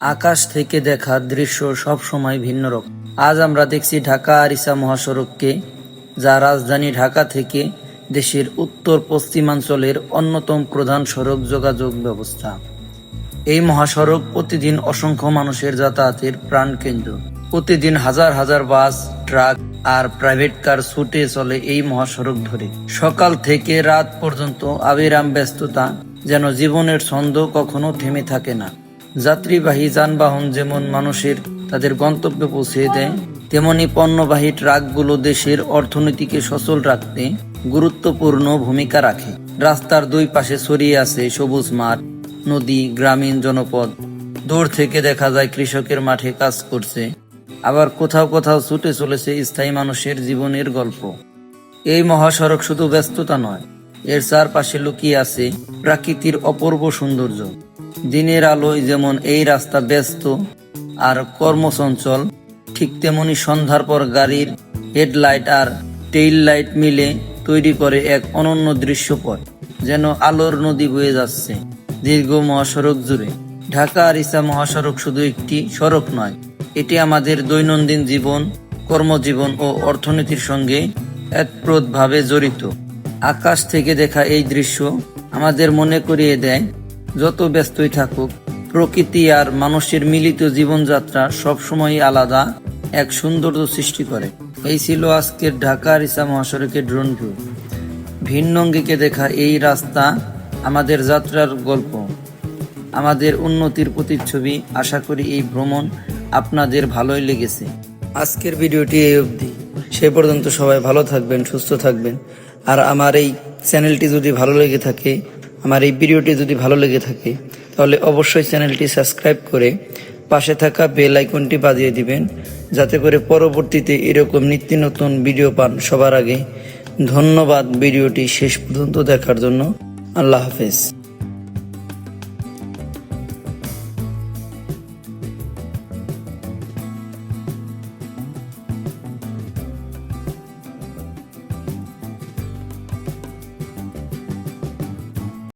আকাশ থেকে দেখা দৃশ্য সব সময় ভিন্ন রকম। আজ আমরা দেখছি ঢাকা আরিসা মহাসড়ককে, যা রাজধানী ঢাকা থেকে দেশের উত্তর পশ্চিমাঞ্চলের অন্যতম প্রধান সড়ক যোগাযোগ ব্যবস্থা। এই মহাসড়ক প্রতিদিন অসংখ্য মানুষের যাতায়াতের প্রাণকেন্দ্র। প্রতিদিন হাজার হাজার বাস, ট্রাক আর প্রাইভেট কার ছুটে চলে এই মহাসড়ক ধরে। সকাল থেকে রাত পর্যন্ত আবিরাম ব্যস্ততা যেন জীবনের ছন্দ কখনো থেমে থাকে না। যাত্রীবাহী যানবাহন যেমন মানুষের তাদের গন্তব্যে পৌঁছে দেয়, তেমনি পণ্যবাহী ট্রাকগুলো দেশের অর্থনীতিকে সচল রাখতে গুরুত্বপূর্ণ ভূমিকা রাখে। রাস্তার দুই পাশে ছড়িয়ে আছে সবুজ মাঠ, নদী, গ্রামীণ জনপদ। দূর থেকে দেখা যায় কৃষকের মাঠে কাজ করছে। আবার কোথাও কোথাও ছুটে চলেছে স্থায়ী মানুষের জীবনের গল্প। এই মহাসড়ক শুধু ব্যস্ততা নয়, এর চারপাশে লুকিয়ে আছে প্রাকৃতির অপূর্ব সৌন্দর্য। দিনের আলোয় যেমন এই রাস্তা ব্যস্ত আর কর্মচঞ্চল, ঠিক তেমনি সন্ধ্যার পর গাড়ির হেডলাইট আর টেইল লাইট মিলে তৈরি করে এক অনন্য দৃশ্যপট, যেন আলোর নদী বয়ে যাচ্ছে দীর্ঘ মহাসড়ক জুড়ে। ঢাকা আরিসা মহাসড়ক শুধু একটি সড়ক নয়, এটি আমাদের দৈনন্দিন জীবন, কর্মজীবন ও অর্থনীতির সঙ্গে একপ্রতভাবে জড়িত। আকাশ থেকে দেখা এই দৃশ্য আমাদের মনে করিয়ে দেয় যত ব্যস্তই থাকুক, প্রকৃতি আর মানুষের মিলিত জীবনযাত্রা সবসময়ই আলাদা, এক সৌন্দর্য সৃষ্টি করে। এই ছিল আজকের ঢাকা রিসা মহাসড়কের ড্রোন ভিউ ভিন্ন অঙ্গিকে দেখা এই রাস্তা আমাদের যাত্রার গল্প। আমাদের উন্নতির প্রতিচ্ছবি, আশা করি এই ভ্রমণ আপনাদের ভালোই লেগেছে। আজকের ভিডিওটি এই অবধি। সে পর্যন্ত সবাই ভালো থাকবেন, সুস্থ থাকবেন। আর আমার এই চ্যানেলটি যদি ভালো লেগে থাকে আমার এই ভিডিওটি যদি ভালো লেগে থাকে, তাহলে অবশ্যই চ্যানেলটি সাবস্ক্রাইব করে পাশে থাকা বেল আইকনটি বাজিয়ে দিবেন, যাতে করে পরবর্তীতে এরকম নিত্য নতুন ভিডিও পান সবার আগে। ধন্যবাদ ভিডিওটি শেষ পর্যন্ত দেখার জন্য। আল্লাহ হাফেজ।